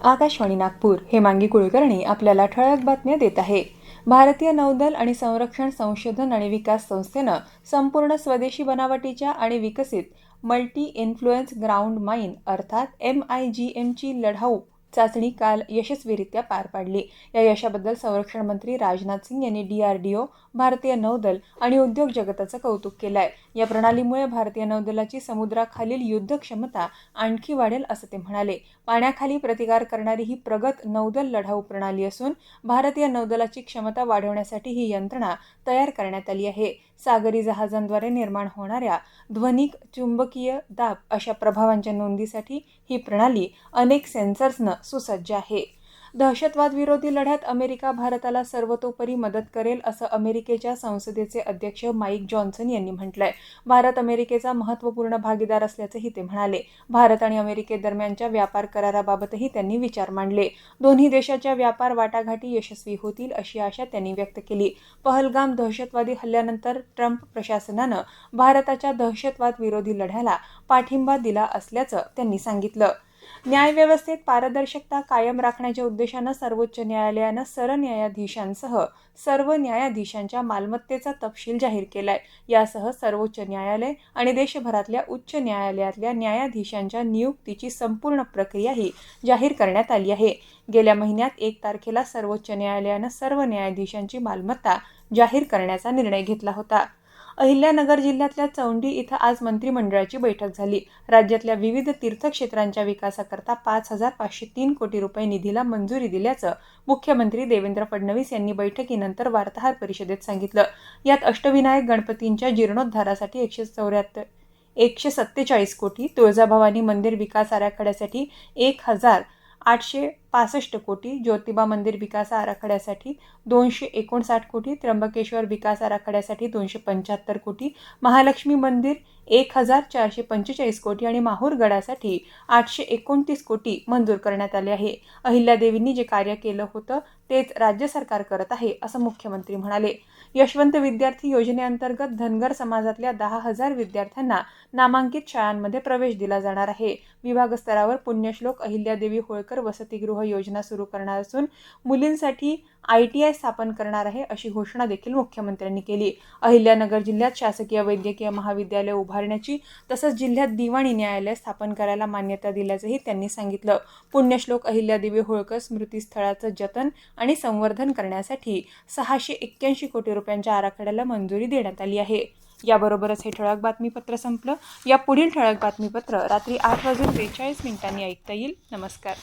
आकाशवाणी नागपूर हेमांगी कुलकर्णी आपल्याला ठळक बातम्या देत आहे. भारतीय नौदल आणि संरक्षण संशोधन आणि विकास संस्थेनं संपूर्ण स्वदेशी बनावटीच्या आणि विकसित मल्टी इन्फ्लुएन्स ग्राउंड माइन अर्थात एम आय जी एमची लढाऊ चाचणी काल यशस्वीरित्या पार पाडली. या यशाबद्दल संरक्षण मंत्री राजनाथ सिंग यांनी डीआरडीओ भारतीय नौदल आणि उद्योग जगताचं कौतुक केलं आहे या प्रणालीमुळे भारतीय नौदलाची समुद्राखालील युद्ध क्षमता आणखी वाढेल असं ते म्हणाले. पाण्याखाली प्रतिकार करणारी ही प्रगत नौदल लढाऊ प्रणाली असून भारतीय नौदलाची क्षमता वाढवण्यासाठी ही यंत्रणा तयार करण्यात आली आहे. सागरी जहाजांद्वारे निर्माण होणाऱ्या ध्वनिक चुंबकीय दाब अशा प्रभावांच्या नोंदीसाठी ही प्रणाली अनेक सेन्सर्सनं सुसज्ज आहे. दहशतवाद विरोधी लढ्यात अमेरिका भारताला सर्वतोपरी मदत करेल असं अमेरिकेच्या संसदेचे अध्यक्ष माईक जॉन्सन यांनी म्हटलंय. भारत अमेरिकेचा महत्त्वपूर्ण भागीदार असल्याचंही ते म्हणाले. भारत आणि अमेरिकेदरम्यानच्या व्यापार कराराबाबतही त्यांनी विचार मांडले. दोन्ही देशाच्या व्यापार वाटाघाटी यशस्वी होतील अशी आशा त्यांनी व्यक्त केली. पहलगाम दहशतवादी हल्ल्यानंतर ट्रम्प प्रशासनानं भारताच्या दहशतवाद विरोधी लढ्याला पाठिंबा दिला असल्याचं त्यांनी सांगितलं. न्यायव्यवस्थेत पारदर्शकता कायम राखण्याच्या उद्देशानं सर्वोच्च न्यायालयानं सरन्यायाधीशांसह सर्व न्यायाधीशांच्या मालमत्तेचा तपशील जाहीर केलाय. यासह सर्वोच्च न्यायालय आणि देशभरातल्या उच्च न्यायालयातल्या न्यायाधीशांच्या नियुक्तीची संपूर्ण प्रक्रियाही जाहीर करण्यात आली आहे. गेल्या महिन्यात एक तारखेला सर्वोच्च न्यायालयानं सर्व न्यायाधीशांची मालमत्ता जाहीर करण्याचा निर्णय घेतला होता. अहिल्यानगर जिल्ह्यातल्या चौंडी इथं आज मंत्रिमंडळाची बैठक झाली. राज्यातल्या विविध तीर्थक्षेत्रांच्या विकासाकरता पाच हजार पाचशे तीन कोटी रुपये निधीला मंजुरी दिल्याचं मुख्यमंत्री देवेंद्र फडणवीस यांनी बैठकीनंतर वार्ताहर परिषदेत सांगितलं. यात अष्टविनायक गणपतींच्या जीर्णोद्धारासाठी एकशे चौऱ्याहत्तर एकशे सत्तेचाळीस कोटी तुळजाभवानी मंदिर विकास आराखड्यासाठी एक हजार आठशे पासष्ट कोटी ज्योतिबा मंदिर विकास आराखड्यासाठी दोनशे एकोणसाठ कोटी त्र्यंबकेश्वर विकास आराखड्यासाठी दोनशे पंच्याहत्तर कोटी महालक्ष्मी मंदिर एक हजार चारशे पंचेचाळीस कोटी आणि माहूरगडासाठी आठशे एकोणतीस कोटी मंजूर करण्यात आले आहे. अहिल्यादेवींनी जे कार्य केलं होतं तेच राज्य सरकार करत आहे असं मुख्यमंत्री म्हणाले. यशवंत विद्यार्थी योजनेअंतर्गत धनगर समाजातल्या दहा हजार विद्यार्थ्यांना नामांकित शाळांमध्ये प्रवेश दिला जाणार आहे. विभागस्तरावर पुण्यश्लोक अहिल्यादेवी होळकर वसतिगृह योजना सुरू करणार असून मुलींसाठी आय टी आय स्थापन करणार आहे अशी घोषणा देखील मुख्यमंत्र्यांनी केली. अहिल्यानगर जिल्ह्यात शासकीय वैद्यकीय महाविद्यालय उभारण्याची तसंच जिल्ह्यात दिवाणी न्यायालय स्थापन करायला मान्यता दिल्याचंही त्यांनी सांगितलं. पुण्यश्लोक अहिल्यादेवी होळकर स्मृतीस्थळाचं जतन आणि संवर्धन करण्यासाठी सहाशे एक्क्याऐंशी कोटी रुपयांच्या आराखड्याला मंजुरी देण्यात आली आहे. याबरोबरच हे ठळक बातमीपत्र संपलं. या पुढील ठळक बातमीपत्र रात्री आठ वाजून बेचाळीस मिनिटांनी ऐकता येईल. नमस्कार.